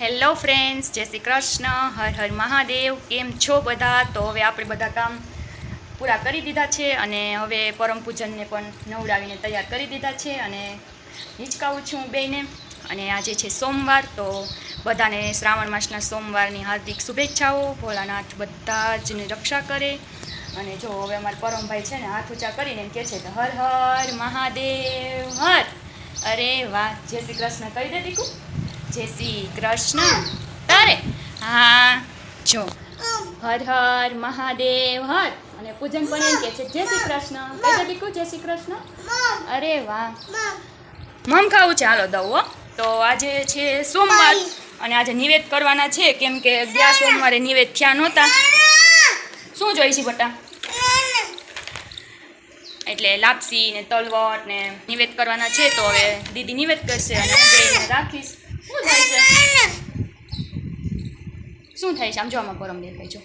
Hello friends જય શ્રી કૃષ્ણ. હર હર મહાદેવ. કેમ છો બધા? તો હવે આપણે બધા કામ પૂરા કરી દીધા છે અને હવે પરમ પૂજનને પણ નવડાવીને તૈયાર કરી દીધા છે અને હિંચકાવું છું બેને અને આજે છે સોમવાર, તો બધાને શ્રાવણ માસના સોમવારની હાર્દિક શુભેચ્છાઓ. ભોળાનાથ બધા જ રક્ષા કરે. અને જો હવે અમારા પરમભાઈ છે ને હાથ ઊંચા કરીને એમ કહે છે કે હર હર મહાદેવ, હર. અરે વાહ, જય શ્રી કૃષ્ણ. કહી દે દીકુ. જય શ્રી કૃષ્ણ. તારે? હા, જો. હર હર મહાદેવ, હર. અને પૂજન પણ એમ કે છે, જય શ્રી કૃષ્ણ. કહી દે જય શ્રી કૃષ્ણ. અરે વાહ. મમ ખાવું છે? હાલો, દઉં, હો. તો આજે છે સોમવાર અને આજે નિવેદ કરવાના છે. કેમ કે ગયા સોમવારે નિવેદ થયા નહોતા. શું જોઈ છે બટા? એટલે લાપસી ને તલવટ ને નિવેદ કરવાના છે. તો હવે દીદી નિવેદ કરશે અને રાખીશ. શું થાય છે? શું થાય છે? આમ જો પરમ દેખાય, જો.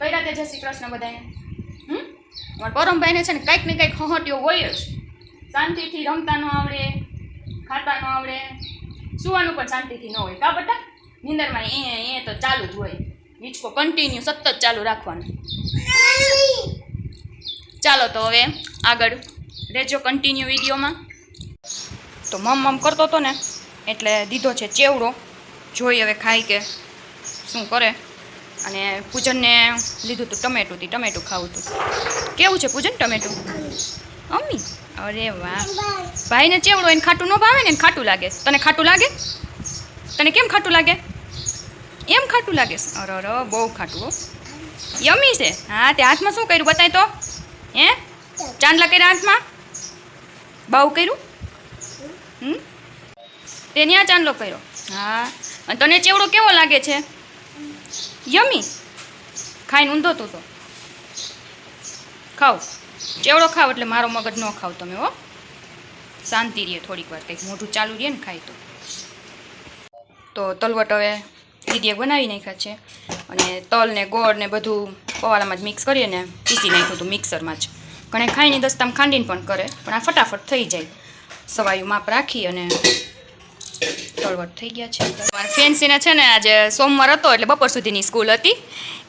કઈ રાતે જય શ્રી કૃષ્ણ બધાને? હમ? અમારા પરમભાઈને છે ને કંઈક ને કંઈક હહટ્યો હોય જ. શાંતિથી રમતા ન આવડે, ખાતા ન આવડે. સુવાનું પણ શાંતિથી ન હોય. કા બટા? નિંદરમાં એ એ તો ચાલુ જ હોય. હિંચકો કન્ટિન્યુ સતત ચાલુ રાખવાનું. ચાલો તો હવે આગળ. રહેજો કન્ટિન્યુ વિડીયોમાં. તો મમ મમ કરતો હતો ને. એટલે દીધો છે ચેવડો. જોઈ હવે ખાઈ કે શું કરે. અને પૂજનને લીધું હતું ટમેટુંથી ટમેટું ખાવું હતું કેવું છે પૂજન ટમેટું? અમ્મી અરે વાહ. ભાઈને ચેવડો એને ખાટું ન ભાવે ને ખાટું લાગે. તને ખાટું લાગે? તને કેમ ખાટું લાગે? એમ ખાટું લાગે? અરે અરે બહુ ખાટું, હો. યમી છે. હા, તે હાથમાં શું કર્યું બતાય તો? હે? ચાંદલા કર્યા હાથમાં? બહુ કર્યું? હમ? તે ત્યાં ચાંદલો કર્યો. હા. અને તને ચેવડો કેવો લાગે છે? યમી. ખાઈને ઊંધો તું તો. ખાવ. ચેવડો ખાવ એટલે મારો મગજ ન ખાવ તમે હો. શાંતિ રહે થોડીક વાર કંઈક મોઢું ચાલુ રહે ને ખાય તો. તો તલવટ હવે દીદીએ બનાવી નાખ્યા છે. અને તલ ને ગોળ ને બધું પવાળામાં જ મિક્સ કરીએ ને પીસી નાખ્યું હતું મિક્સરમાં જ. ઘણે ખાઈને દસ્તામ ખાંડીને પણ કરે પણ આ ફટાફટ થઈ જાય. સવાયું માપ રાખી અને તળવટ થઈ ગયા છે. ફેન્સીને છે ને આજે સોમવાર હતો એટલે બપોર સુધીની સ્કૂલ હતી.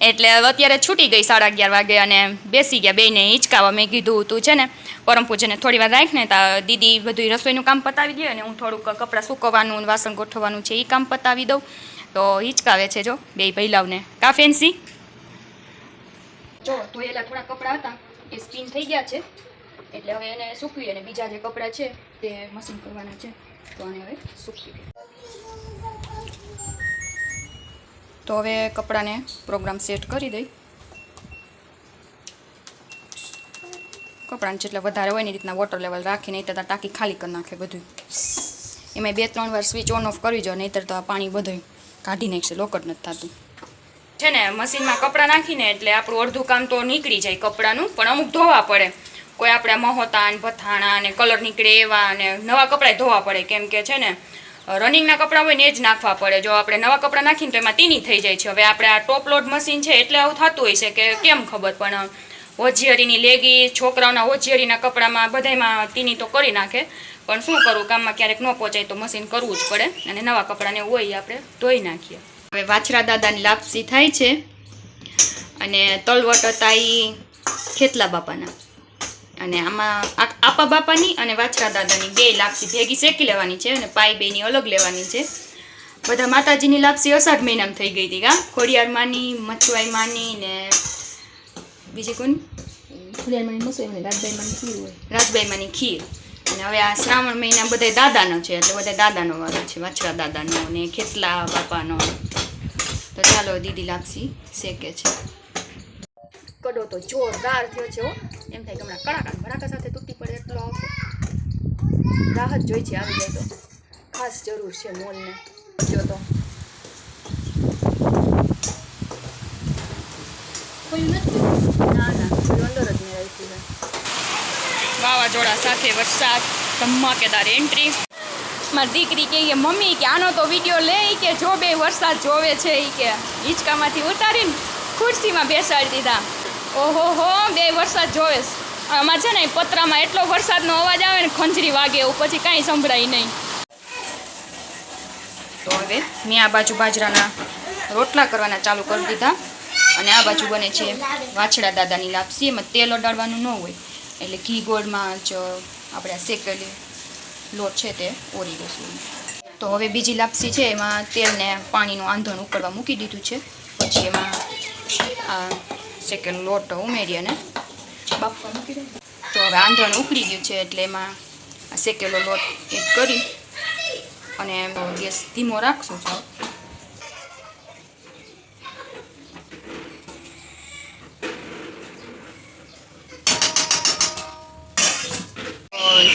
એટલે અત્યારે છૂટી ગઈ સાડા અગિયાર વાગે અને બેસી ગયા બેને હિંચકાવા મેં કીધું હતું છે ને, પરમ પૂજને થોડી વાર રાખને તો દીદી બધું રસોઈનું કામ પતાવી દે અને હું થોડુંક કપડાં સૂકવવાનું વાસણ ગોઠવવાનું છે એ કામ પતાવી દઉં. તો હિંચકાવે છે જો બે ભૈલાવને. કા ફેન્સી? જો ધોયેલા થોડા કપડાં હતા, એ સ્પિન થઈ ગયા છે. એટલે હવે એને સૂકવી અને બીજા જે કપડાં છે તે મશીન કરવાના છે. તો આને હવે સૂકવી તો હવે કપડાને પ્રોગ્રામ સેટ કરી દઈ. કપડાને જેટલા વધારે હોય ને રીતના વોટર લેવલ રાખીને નહીં તો ટાંકી ખાલી કરી નાખે બધું એમાં બે ત્રણ વાર સ્વિચ ઓન ઓફ કરી જો નહીંતર તો આ પાણી બધું કાઢી નાખશે લોકડ નથી થતું. છે ને મશીનમાં કપડાં નાખીને એટલે આપણું અડધું કામ તો નીકળી જાય કપડાનું, પણ અમુક ધોવા પડે. કોઈ આપણે મહોતા ને ભથાણા ને કલર નીકળે એવા અને નવા કપડાં ધોવા પડે, કેમ કે છે ને, રનિંગના કપડાં હોય ને એ જ નાખવા પડે. જો આપણે નવા કપડાં નાખીને તો એમાં તીની થઈ જાય છે. હવે આપણે આ ટોપ લોડ મશીન છે એટલે આવું થતું હોય છે કે કેમ ખબર? પણ હોજિયરીની લેગી છોકરાઓના હોજિયરીના કપડામાં બધાયમાં તીની તો કરી નાખે. પણ શું કરવું? કામમાં ક્યારેક ન પહોંચાય તો મશીન કરવું જ પડે. અને નવા કપડાને હોય આપણે ધોઈ નાખીએ. હવે વાછરા દાદાની લાપસી થાય છે. અને તલવટ હતા એ ખેતલા બાપાના. અને આમાં આપા બાપાની અને વાછરા દાદાની બે લાપસી ભેગી શેકી લેવાની છે અને પાઈ બેની અલગ લેવાની છે. બધા માતાજીની લાપસી અષાઢ મહિનામાં થઈ ગઈ હતી કા? ખોડિયાર માની ને બીજી કોની રાજબાઈ રાજભાઈમાંની ખીર અને હવે આ શ્રાવણ મહિના બધા દાદાનો છે એટલે બધા દાદાનો વાળો છે વાછરા દાદાનો અને ખેતલા બાપાનો. તો ચાલો દીદી લાપસી શેકે છે. કડો તો જોરદાર થયો છે હો. એમ થાય કે હમણાં કડાકા ભડાકા સાથે તૂટી પડે એટલો આવશે રાહત જોઈ છે આવી જાય તો. ખાસ જરૂર છે મોલને. જો તો. ના ના. અંદર જ મેં રાખ્યું છે વાવાઝોડા સાથે વરસાદ, ધમાકેદાર એન્ટ્રી મારી દીકરી કે મમ્મી, કે આનો તો વીડિયો લે કે, જો બે વરસાદ જોવે છે એ કે. હિંચકામાંથી ઉતારીને ખુરશીમાં બેસાડી દીધા. ઓહો હો બે વરસાદ જોવે આમાં છે ને, પતરામાં એટલો વરસાદનો અવાજ આવે ને, ખંજરી વાગે એવું, પછી કાંઈ સંભળાય નહીં. તો હવે મેં આ બાજુ બાજરાના રોટલા કરવાના ચાલુ કરી દીધા. અને આ બાજુ બને છે વાછડા દાદાની લાપસી, એમાં તેલ અડાડવાનું ન હોય. એટલે ઘી ગોળમાં જ આપણે આ શેકેલી લોટ છે તે, ઓરી દઈશું તો હવે બીજી લાપસી છે, એમાં તેલને પાણીનું આંધણ ઉકળવા મૂકી દીધું છે. પછી એમાં આ કે લોટ ઉમેરી અને તો હવે આંધણ ઉકળી ગયું છે એટલે એમાં શેકેલો લોટ એડ કરી અને ગેસ ધીમો રાખશું સાવ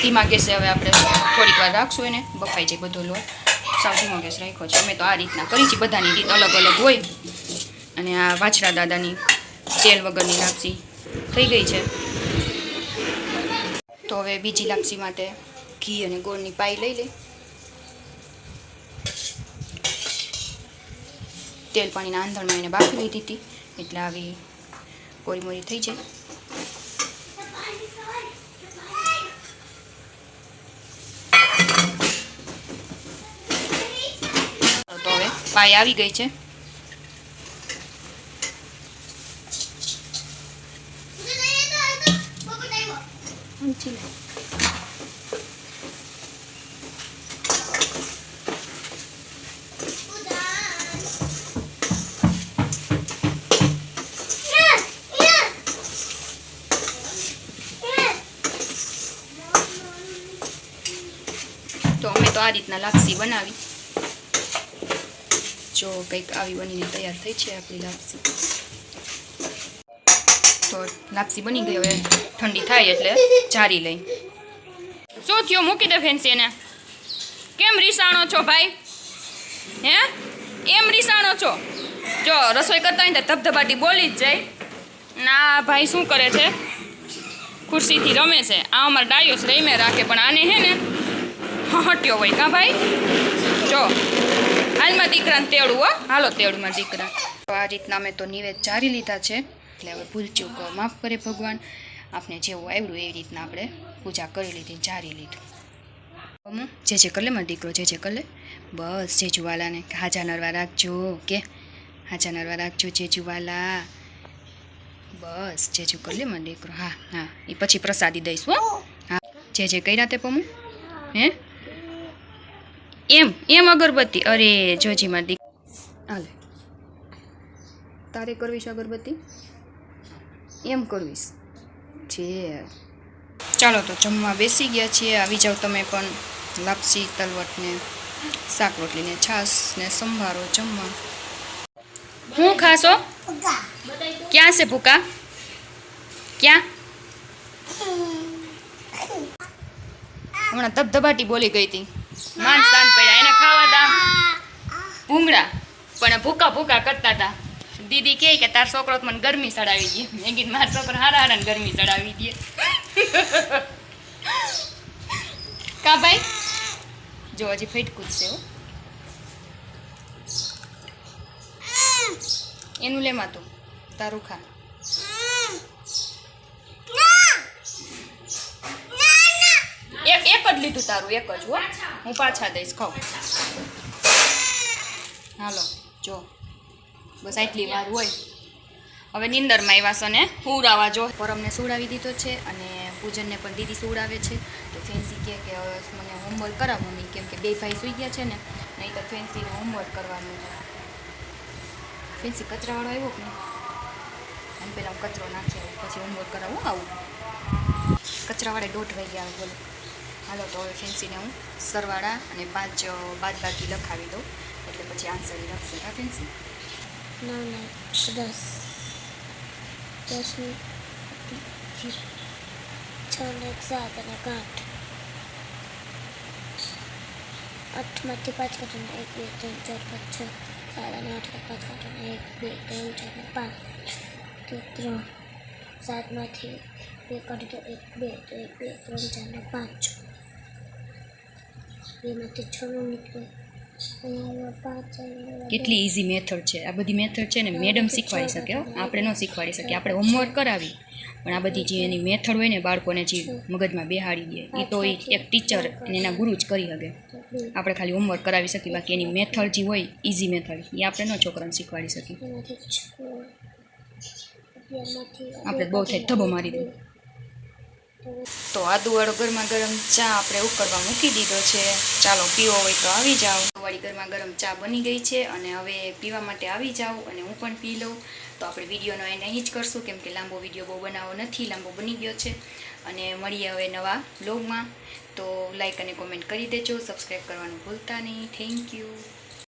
ધીમા ગેસે હવે આપણે થોડીક વાર રાખશું એને. બફાઈ જાય બધો લોટ. સાવ ધીમો ગેસ રાખ્યો છે. અમે તો આ રીતના કરી છે બધાની રીત અલગ અલગ હોય. અને આ વાછરા દાદાની તેલ વગરની લાપસી. થઈ ગઈ છે. તો હવે બીજી લાપસી માટે ઘી અને ગોળની પાઈ લઈ લઈ. તેલ પાણીના આંધણમાં એને બાફી લીધી હતી. એટલે આવી કોરી મોરી થઈ જાય. તો હવે પાઈ આવી ગઈ છે. તો અમે તો આ રીતના લાપસી બનાવી. જો કંઈક આવી બનીને તૈયાર થઈ છે આપણી લાપસી. તો લાપસી બની ગઈ હવે. ઠંડી થાય એટલે જારી લઈ. શું થયું? મૂકી દે ફેન્સી એને. કેમ રીસાણો છો ભાઈ? હે? એમ રીસાણો છો? જો, રસોઈ કરતા હોય ને ધબધબાટી બોલી જ જાય. ના, ભાઈ, શું કરે છે? ખુરશીથી રમે છે. આ અમાર ડાયોસ રહીને રાખે, પણ આને હે ને હટ્યો હોય. કાં ભાઈ? જો, હાલમાં દીકરાને તેડું, હો. હાલો તેડુંમાં દીકરા તો આ રીતના અમે તો નિવેદ જારી લીધા છે. એટલે હવે ભૂલચૂક, માફ કરે ભગવાન. આપણે જેવું આવ્યું એવી રીતના આપણે પૂજા કરી લીધી, જારી લીધું. અમુ, જે જે કલે મારો દીકરો, જે જે કલે? બસ, જેજુવાલાને હાજા નરવા રાખજો, કે હાજા નરવા રાખજો જેજુવાલા. બસ જેજુ કલે મારો દીકરો. હા હા, એ પછી પ્રસાદી દઈશું હો. હા, જે જે કર્યા તે પમુ? હે? એમ એમ અગરબત્તી. અરે, જોજી મારી દીકરી. હાલે. તારે કરવીશ અગરબત્તી? એમ કરવીશ. છે ચાલો તો જમવા બેસી ગયા છીએ. આવી જાઓ તમે પણ લાપસી તલવટને શાક રોટલીને છાશ ને સંભારો જમવા. હું ખાશો? ક્યાં છે ભૂકા? ક્યાં? હમણાં ધબધબાટી બોલી ગઈ હતી. માન શાંત પડ્યા, એને ખાવા તા ભૂંગળા. પણ ભૂકા ભૂકા કરતા હતા. દીદી કહે કે તાર છોકરો મને ગરમી ચડાવી દે. મેં કીધું, મારા છોકરો હારા હારા ગરમી ચડાવી દે. કા ભાઈ? જો, હજી ફેટકું જ છે એનું લેમાં તું, તારું ખા. એક એક જ લીધું તારું, એક જ, હો. હું પાછા દઈશ, ખાઉં. હાલો, જો. બસ આટલી વાર હોય. હવે નિંદરમાં આવ્યા છે ને? હુરાવા જો. પરમને સુવડાવી દીધો છે અને પૂજનને પણ દીદી સુવડાવે છે. તો ફેન્સી કહે કે મને હોમવર્ક કરાવ મમ્મી. કેમ કે બે ભાઈ સૂઈ ગયા છે ને નહીં તો ફેન્સીને હોમવર્ક કરવાનું છે. ફેન્સી કચરાવાળો આવ્યો કે નહીં? અને પહેલાં કચરો નાખી પછી હોમવર્ક કરાવું આવું. કચરાવાળે દોઢ વાગ્યા બોલો. હાલો, તો હવે ફેન્સીને હું સરવાળા અને પાંચ બાદ બાકી લખાવી દઉં. એટલે પછી આન્સર લખશે, હા, ફેન્સી? નવ નવ દસ દસની છ ને એક સાત અને એક આઠ આઠમાંથી પાંચ કાઢીને એક બે ત્રણ ચાર પાંચ છ સાત અને આઠ પાંચ કાઢીને એક બે ત્રણ ચાર ને પાંચ તો ત્રણ સાતમાંથી બે કાઢી તો એક બે તો એક બે ત્રણ ચાર ને પાંચ બેમાંથી છનું નીકળે અહીંયા પાંચ અને કેટલી ઇઝી મેથડ છે. આ બધી મેથડ છે ને મેડમ શીખવાડી શકે હો. આપણે ન શીખવાડી શકીએ. આપણે હોમવર્ક કરાવી પણ આ બધી જે એની મેથડ હોય ને બાળકોને જે મગજમાં બેહાડી દે એ તો એક ટીચર અને એના ગુરુ જ કરી શકે. આપણે ખાલી હોમવર્ક કરાવી શકીએ બાકી એની મેથડ જે હોય ઇઝી મેથડ એ આપણે ન છોકરાને શીખવાડી શકીએ. આપણે બહુ થાય ધબો મારી દે તો આદુવાળો ગરમા ગરમ ચા આપણે ઉકળવા મૂકી દીધો છે. ચાલો પીવો હોય તો આવી જાઓ. વાળી ગરમા ગરમ ચા બની ગઈ છે અને હવે પીવા માટે આવી જાઓ અને હું પણ પી લઉં. તો આપણે વિડીયોનો એને અહીં જ કરશું કેમ કે લાંબો વીડિયો બહુ બનાવો નથી, લાંબો બની ગયો છે. અને મળીએ હવે નવા બ્લોગમાં તો લાઇક અને કોમેન્ટ કરી દેજો. સબસ્ક્રાઈબ કરવાનું ભૂલતા નહીં. Thank you